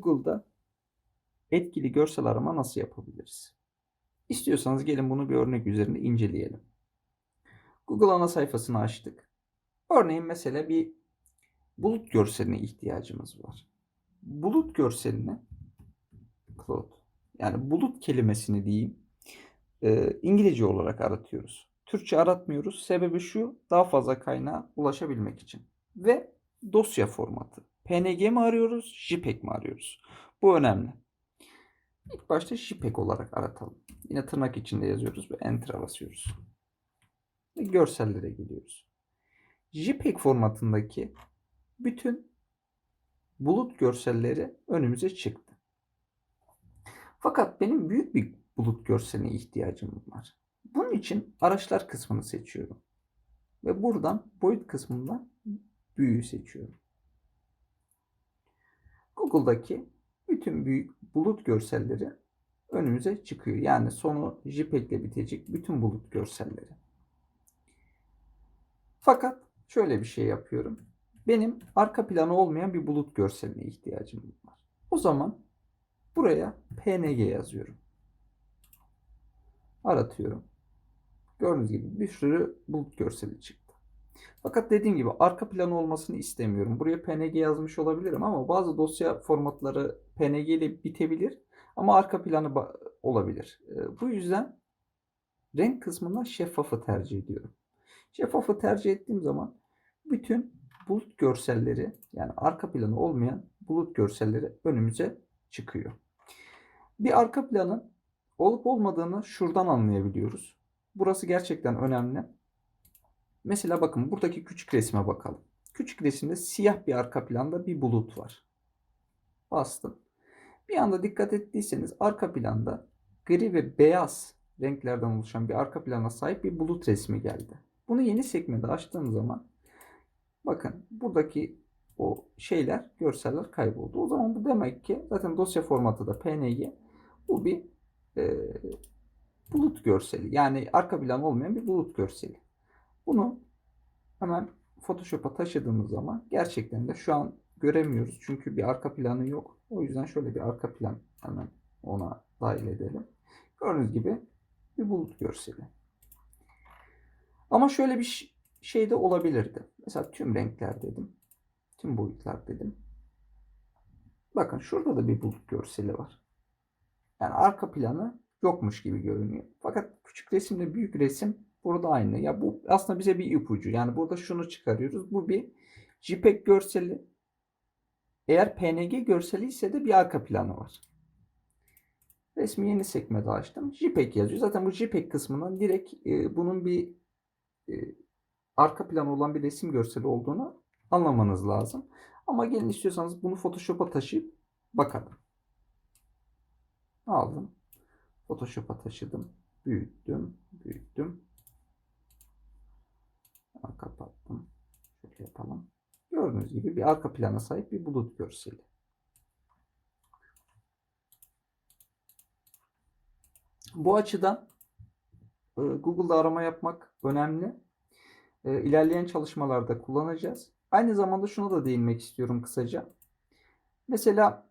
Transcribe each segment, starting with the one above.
Google'da etkili görsel arama nasıl yapabiliriz? İstiyorsanız gelin bunu bir örnek üzerinde inceleyelim. Google ana sayfasını açtık. Örneğin mesela bir bulut görseline ihtiyacımız var. Bulut görseline cloud yani bulut kelimesini diyeyim e, İngilizce olarak aratıyoruz. Türkçe aratmıyoruz. Sebebi şu daha fazla kaynağa ulaşabilmek için. Ve dosya formatı. PNG mi arıyoruz, JPEG mi arıyoruz? Bu önemli. İlk başta JPEG olarak aratalım. Yine tırnak içinde yazıyoruz ve Enter'a basıyoruz. Ve görsellere geliyoruz. JPEG formatındaki bütün bulut görselleri önümüze çıktı. Fakat benim büyük bir bulut görseline ihtiyacım var. Bunun için araçlar kısmını seçiyorum. Ve buradan boyut kısmından büyüğü seçiyorum. Google'daki bütün büyük bulut görselleri önümüze çıkıyor. Yani sonu JPEG ile bitecek bütün bulut görselleri. Fakat şöyle bir şey yapıyorum. Benim arka planı olmayan bir bulut görseline ihtiyacım var. O zaman buraya PNG yazıyorum. Aratıyorum. Gördüğünüz gibi bir sürü bulut görseli çıktı. Fakat dediğim gibi arka planı olmasını istemiyorum. Buraya PNG yazmış olabilirim ama bazı dosya formatları PNG ile bitebilir ama arka planı olabilir. Ee, bu yüzden renk kısmında şeffafı tercih ediyorum. Şeffafı tercih ettiğim zaman bütün bulut görselleri yani arka planı olmayan bulut görselleri önümüze çıkıyor. Bir arka planın olup olmadığını şuradan anlayabiliyoruz. Burası gerçekten önemli. Mesela bakın buradaki küçük resme bakalım. Küçük resimde siyah bir arka planda bir bulut var. Bastım. Bir anda dikkat ettiyseniz arka planda gri ve beyaz renklerden oluşan bir arka plana sahip bir bulut resmi geldi. Bunu yeni sekmede açtığım zaman bakın buradaki o şeyler, görseller kayboldu. O zaman bu demek ki zaten dosya formatı da PNG. Bu bir e, bulut görseli. Yani arka plan olmayan bir bulut görseli. Bunu hemen Photoshop'a taşıdığımız zaman gerçekten de şu an göremiyoruz. Çünkü bir arka planı yok. O yüzden şöyle bir arka plan hemen ona dahil edelim. Gördüğünüz gibi bir bulut görseli. Ama şöyle bir şey de olabilirdi. Mesela tüm renkler dedim. Tüm boyutlar dedim. Bakın şurada da bir bulut görseli var. Yani arka planı yokmuş gibi görünüyor. Fakat küçük resimle büyük resim burada aynı. Ya bu aslında bize bir ipucu. Yani burada şunu çıkarıyoruz. Bu bir JPEG görseli. Eğer PNG görseli ise de bir arka planı var. Resmi yeni sekmede açtım. JPEG yazıyor. Zaten bu JPEG kısmından direkt e, bunun bir e, arka planı olan bir resim görseli olduğunu anlamanız lazım. Ama gelin istiyorsanız bunu Photoshop'a taşıyıp bakalım. Aldım. Photoshop'a taşıdım. Büyüttüm. Büyüttüm. Kapattım. Şöyle yapalım. Gördüğünüz gibi bir arka plana sahip bir bulut görseli. Bu açıdan e, Google'da arama yapmak önemli. E, ilerleyen çalışmalarda kullanacağız. Aynı zamanda şuna da değinmek istiyorum kısaca. Mesela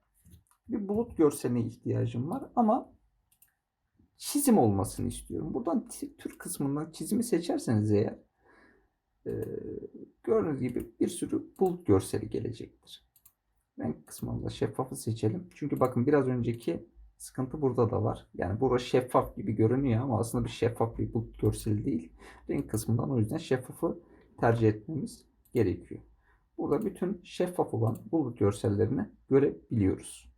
bir bulut görseline ihtiyacım var ama çizim olmasını istiyorum. Buradan tür kısmından çizimi seçerseniz eğer e, gördüğünüz gibi bir sürü bulut görseli gelecektir. Renk kısmında şeffafı seçelim. Çünkü bakın biraz önceki sıkıntı burada da var. Yani burası şeffaf gibi görünüyor ama aslında bir şeffaf bir bulut görseli değil. Renk kısmından o yüzden şeffafı tercih etmemiz gerekiyor. Burada bütün şeffaf olan bulut görsellerini görebiliyoruz.